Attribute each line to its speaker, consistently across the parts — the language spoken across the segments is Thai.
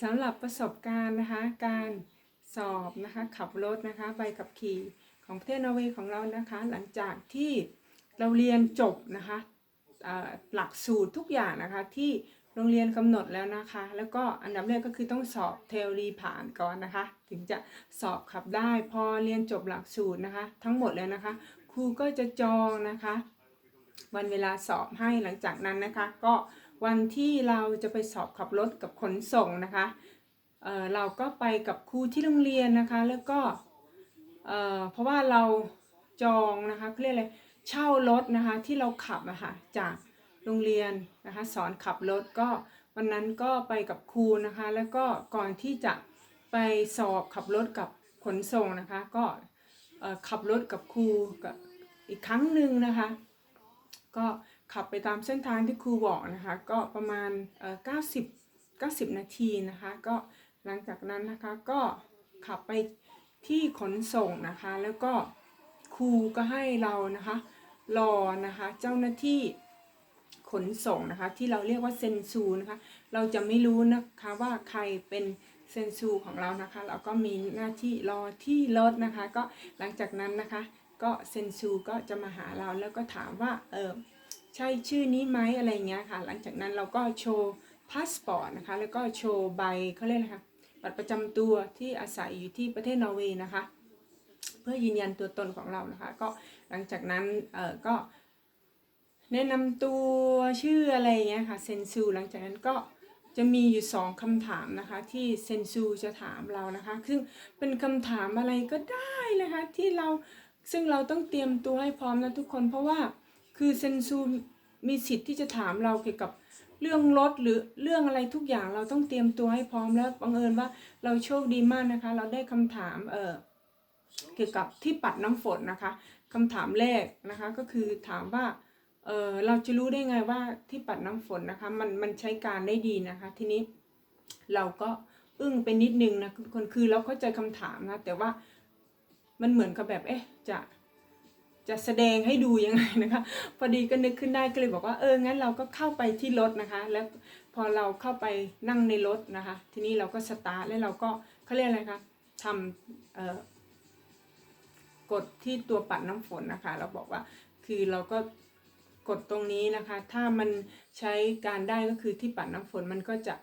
Speaker 1: สำหรับประสบการณ์นะคะ การสอบนะคะขับรถนะคะใบขับขี่ของประเทศนอร์เวย์ของเรานะคะ หลังจากที่เราเรียนจบนะคะหลักสูตรทุกอย่างนะคะ ที่โรงเรียนกำหนดแล้วนะคะ แล้วก็อันดับแรกก็คือต้องสอบเทอรีผ่านก่อนนะคะ ถึงจะสอบขับได้พอเรียนจบหลักสูตรนะคะ ทั้งหมดแล้วนะคะ ครูก็จะจองนะคะ วันเวลาสอบให้หลังจากนั้นนะคะ ก็ วันที่เราจะไปสอบขับรถกับขนส่งนะคะเเราก็ไปกับครูที่โรงเรียนนะคะ แล้วก็เเพราะว่าเราจองนะคะเรียกอะไรเช่ารถนะคะที่เราขับอะค่ะจากโรงเรียนนะคะสอนขับรถก็วันนั้นก็ไปกับครูนะคะ แล้วก็ก่อนที่จะไปสอบขับรถกับขนส่งนะคะ ก็ขับรถกับครูกับอีกครั้งหนึ่งนะคะ ก็ ขับไปตามเส้นทางที่ครูบอกนะคะ ก็ประมาณเอ่อ90 90 นาทีนะคะ ก็หลังจากนั้นนะคะก็ขับไปที่ขนส่งนะคะ แล้วก็ครูก็ให้เรานะคะรอนะคะเจ้าหน้าที่ขนส่งนะคะ ที่เราเรียกว่าเซนซูนะคะ เราจะไม่รู้นะคะว่าใครเป็นเซนซูของเรานะคะ เราก็มีหน้าที่รอที่รถนะคะ ก็หลังจากนั้นนะคะ ก็เซนซูก็จะมาหาเราแล้วก็ถามว่าเออ ใช่ชื่อนี้ไหมอะไรเงี้ยค่ะ หลังจากนั้นเราก็โชว์พาสปอร์ตนะคะ แล้วก็โชว์ใบเขาเรียกอะไรคะบัตรประจำตัวที่อาศัยอยู่ที่ประเทศนอร์เวย์นะคะ เพื่อยืนยันตัวตนของเรานะคะ ก็หลังจากนั้นเออก็ แนะนำตัวชื่ออะไรเงี้ยค่ะเซนซูหลังจากนั้นก็จะมีอยู่สองคำถามนะคะที่เซนซูจะถามเรานะคะ ซึ่งเป็นคำถามอะไรก็ได้นะคะที่เราซึ่งเราต้องเตรียมตัวให้พร้อมนะทุกคนเพราะว่า คือเซนซูมีสิทธิ์ที่จะถามเราเกี่ยวกับเรื่องรถหรือเรื่องอะไรทุกอย่างเราต้องเตรียมตัวให้พร้อมแล้วบังเอิญว่าเราโชคดีมากนะคะ เราได้คำถามเออเกี่ยวกับที่ปัดน้ำฝนนะคะคำถามแรกนะคะก็คือถามว่าเออเราจะรู้ได้ไงว่าที่ปัดน้ำฝนนะคะ มันมันใช้การได้ดีนะคะ ทีนี้เราก็อึ้งไปนิดนึงนะคนคือเราเข้าใจคำถามนะแต่ว่ามันเหมือนกับแบบเอ๊ะจะ จะแสดงให้ดูยังไงนะคะ พอดีก็นึกขึ้นได้ก็เลยบอกว่าเอองั้นเราก็เข้าไปที่รถนะคะ แล้วพอเราเข้าไปนั่งในรถนะคะ ทีนี้เราก็สตาร์ทแล้วเราก็เขาเรียกอะไรคะทำเอ่อกดที่ตัวปัดน้ำฝนนะคะ เราบอกว่าคือเราก็กดตรงนี้นะคะ ถ้ามันใช้การได้ก็คือที่ปัดน้ำฝนมันก็จะ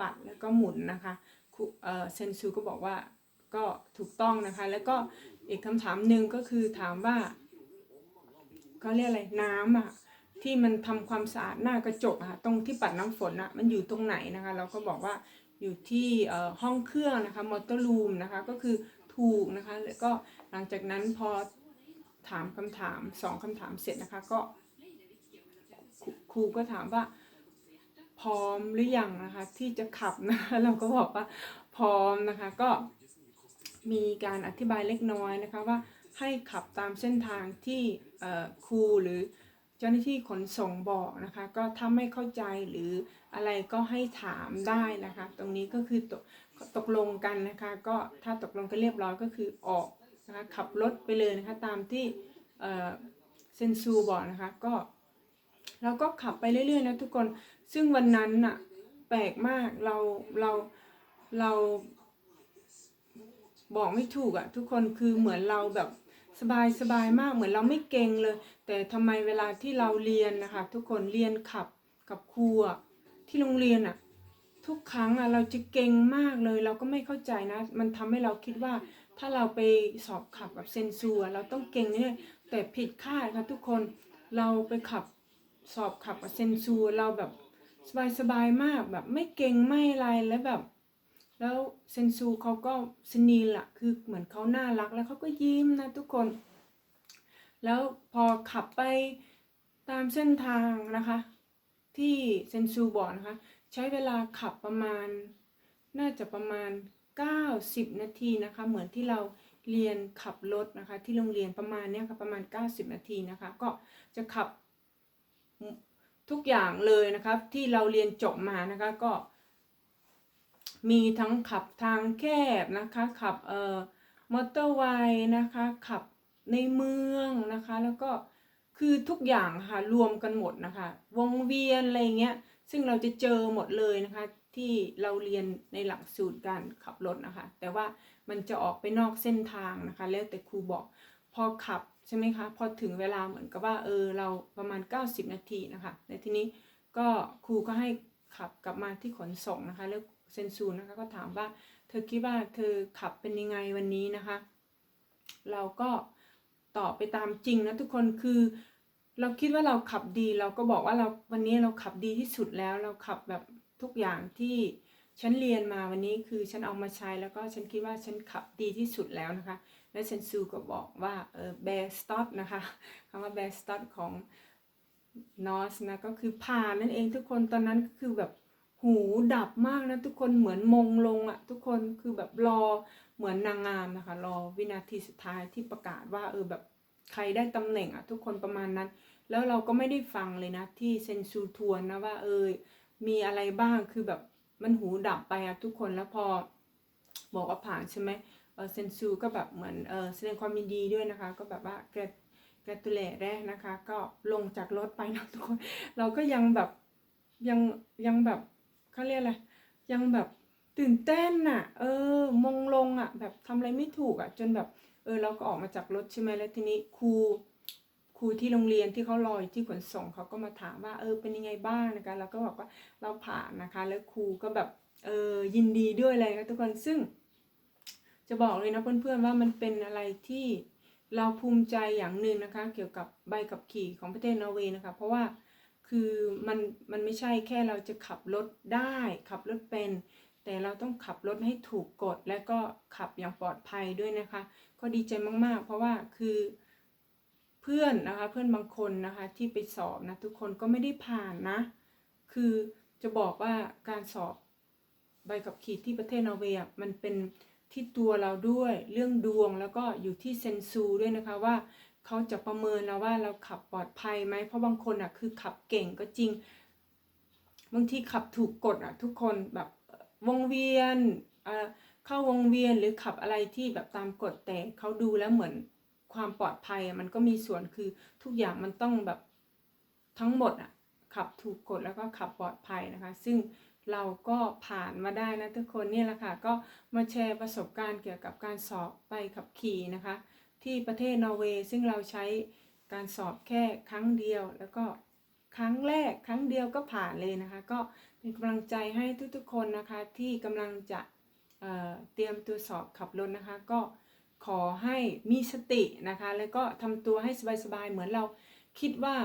Speaker 1: ปัดแล้วก็หมุนนะคะครูเอ่อเซนซูก็บอกว่าก็ถูกต้องนะคะ แล้วก็อีกคำถามหนึ่งก็คือถามว่า เขาเรียกอะไรน้ำอะที่มันทำความสะอาดหน้ากระจกอะตรงที่ปัดน้ำฝนอะมันอยู่ตรงไหนนะคะ เราก็บอกว่าอยู่ที่ห้องเครื่องนะคะมอเตอร์รูมนะคะก็คือถูกนะคะแล้วก็หลังจากนั้นพอถามคำถามสองคำถามเสร็จนะคะก็ครูครูก็ถามว่าพร้อมหรือยังนะคะที่จะขับนะคะเราก็บอกว่าพร้อมนะคะก็มีการอธิบายเล็กน้อยนะคะว่า ให้ขับตามเส้นทางที่ครูหรือเจ้าหน้าที่ขนส่งบอกนะคะ ก็ถ้าไม่เข้าใจหรืออะไรก็ให้ถามได้นะคะ ตรงนี้ก็คือตกตกลงกันนะคะ ก็ถ้าตกลงกันเรียบร้อยก็คือออกนะคะขับรถไปเลยนะคะตามที่เอ่อเซนซูบอกนะคะก็เราก็ขับไปเรื่อยๆนะทุกคนซึ่งวันนั้นน่ะแปลกมากเราเราเราบอกไม่ถูกอะทุกคนคือเหมือนเราแบบ สบายสบายมากเหมือนเราไม่เก่งเลย แต่ทำไมเวลาที่เราเรียนนะคะ ทุกคนเรียนขับกับครูที่โรงเรียนอะทุกครั้งอะเราจะเก่งมากเลย เราก็ไม่เข้าใจนะ มันทำให้เราคิดว่า ถ้าเราไปสอบขับกับเซนซูอะเราต้องเก่งเนี่ยแต่ผิดคาดค่ะทุกคนเราไปขับสอบขับกับเซนซูเราแบบสบายสบายมากแบบไม่เก่งไม่อะไรแล้วแบบ แล้วเซนซูเขาก็สนีลอะคือเหมือนเขาน่ารักแล้วเขาก็ยิ้มนะทุกคน แล้วพอขับไปตามเส้นทางนะคะ ที่เซนซูบอกนะคะ ใช้เวลาขับประมาณ น่าจะประมาณ 90 นาทีนะคะ เหมือนที่เราเรียนขับรถนะคะ ที่โรงเรียนประมาณเนี้ยค่ะประมาณ 90 นาทีนะคะ ก็จะขับทุกอย่างเลยนะครับที่เราเรียนจบมานะคะก็ มีทั้งขับทางแคบนะคะขับเอ่อมอเตอร์ไวย์นะคะขับในเมืองนะคะ แล้วก็คือทุกอย่างค่ะรวมกันหมดนะคะ วงเวียนอะไรเงี้ยซึ่งเราจะเจอหมดเลยนะคะ ที่เราเรียนในหลักสูตรการขับรถนะคะ แต่ว่ามันจะออกไปนอกเส้นทางนะคะ แล้วแต่ครูบอกพอขับใช่ไหมคะพอถึงเวลาเหมือนกับว่าเออเราประมาณ 90 นาทีนะคะในทีนี้ก็ครูก็ให้ขับกลับมาที่ขนส่งนะคะแล้ว เซนซูนะคะก็ถามว่าเธอคิดว่าเธอขับเป็นยังไงวันนี้นะคะ เราก็ตอบไปตามจริงนะทุกคนคือเราคิดว่าเราขับดี เราก็บอกว่าเราวันนี้เราขับดีที่สุดแล้ว เราขับแบบทุกอย่างที่ฉันเรียนมาวันนี้คือฉันเอามาใช้แล้วก็ฉันคิดว่าฉันขับดีที่สุดแล้วนะคะ และเซนซูก็บอกว่าเออแบสตอตนะคะคำว่าแบสตอตของนอสนะก็คือผ่านนั่นเองทุกคนตอนนั้นก็คือแบบ หูดับมากนะทุกคนเหมือนมงลงอะทุกคนคือแบบรอเหมือนนางงามนะคะ รอวินาทีสุดท้ายที่ประกาศว่าเออแบบใครได้ตำแหน่งอะทุกคนประมาณนั้น แล้วเราก็ไม่ได้ฟังเลยนะ ที่เซนซูทวนนะว่า เออมีอะไรบ้างคือแบบมันหูดับไปอะทุกคนแล้วพอ บอกว่าผ่านใช่ไหมเออเซนซูก็แบบเหมือนเออแสดงความยินดีด้วยนะคะ ก็แบบว่าแกรแกรตุเลตได้นะคะ ก็ลงจากรถไปนะทุกคน เราก็ยังแบบยังยังแบบ เขาเรียกอะไรยังแบบตื่นเต้นน่ะ เออ มงลงอะ แบบทำอะไรไม่ถูกอะ จนแบบ เออ เราก็ออกมาจากรถใช่ไหมแล้วทีนี้ครูครูที่โรงเรียนที่เขารออยู่ที่ขนส่งเขาก็มาถามว่า เออ เป็นยังไงบ้างนะคะ เราก็บอกว่าเราผ่านนะคะ แล้วครูก็แบบ เออ ยินดีด้วยเลยนะทุกคน ซึ่ง จะบอกเลยนะเพื่อนๆว่ามันเป็นอะไรที่เราภูมิใจอย่างหนึ่งนะคะ เกี่ยวกับใบขับขี่ของประเทศนอร์เวย์นะคะ เพราะว่า คือมันมันไม่ใช่แค่เราจะขับรถได้ ขับรถเป็น แต่เราต้องขับรถให้ถูกกฎและก็ขับอย่างปลอดภัยด้วยนะคะ ก็ดีใจมากๆ เพราะว่าคือเพื่อนนะคะเพื่อนบางคนนะคะที่ไปสอบนะทุกคนก็ไม่ได้ผ่านนะ คือจะบอกว่าการสอบใบขับขี่ที่ประเทศนอร์เวย์มันเป็นที่ตัวเราด้วยเรื่องดวงแล้วก็อยู่ที่เซนซูด้วยนะคะว่า เขาจะประเมินเราว่าเราขับปลอดภัยไหมเพราะบางคนอะคือขับเก่งก็จริง บางทีขับถูกกฎอะทุกคนแบบวงเวียนเข้าวงเวียนหรือขับอะไรที่แบบตามกฎแต่เขาดูแล้วเหมือนความปลอดภัยมันก็มีส่วนคือทุกอย่างมันต้องแบบทั้งหมดอะขับถูกกฎแล้วก็ขับปลอดภัยนะคะ ซึ่งเราก็ผ่านมาได้นะทุกคนนี่แหละค่ะ ก็มาแชร์ประสบการณ์เกี่ยวกับการสอบใบขับขี่นะคะ ที่ประเทศนอร์เวย์ซึ่งเราใช้การสอบแค่ครั้งเดียว แล้วก็ครั้งแรกครั้งเดียวก็ผ่านเลยนะคะ ก็เป็นกำลังใจให้ทุกๆคนนะคะที่กำลังจะเเตรียมตัวสอบขับรถนะคะ ก็ขอให้มีสตินะคะ แล้วก็ทำตัวให้สบายๆเหมือนเราคิดว่า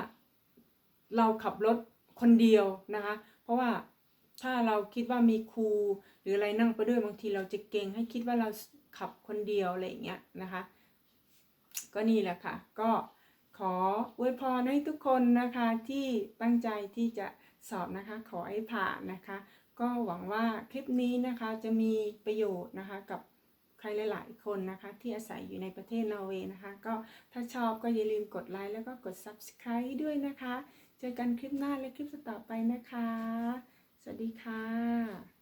Speaker 1: เราขับรถคนเดียวนะคะ เพราะว่าถ้าเราคิดว่ามีครูหรืออะไรนั่งไปด้วยบางทีเราจะเก่งให้คิดว่าเราขับคนเดียวอะไรอย่างเงี้ยนะคะ ก็นี่แหละค่ะ ก็ขออวยพรให้ทุกคนนะคะที่ตั้งใจที่จะสอบนะคะ ขอให้ผ่านนะคะ ก็หวังว่าคลิปนี้นะคะจะมีประโยชน์นะคะกับใครหลาย ๆ คนนะคะ ที่อาศัยอยู่ในประเทศนอร์เวย์นะคะ ก็ถ้าชอบก็อย่าลืมกดไลค์แล้วก็กด Subscribe ด้วยนะคะ เจอกันคลิปหน้าและคลิปต่อไปนะคะ สวัสดีค่ะ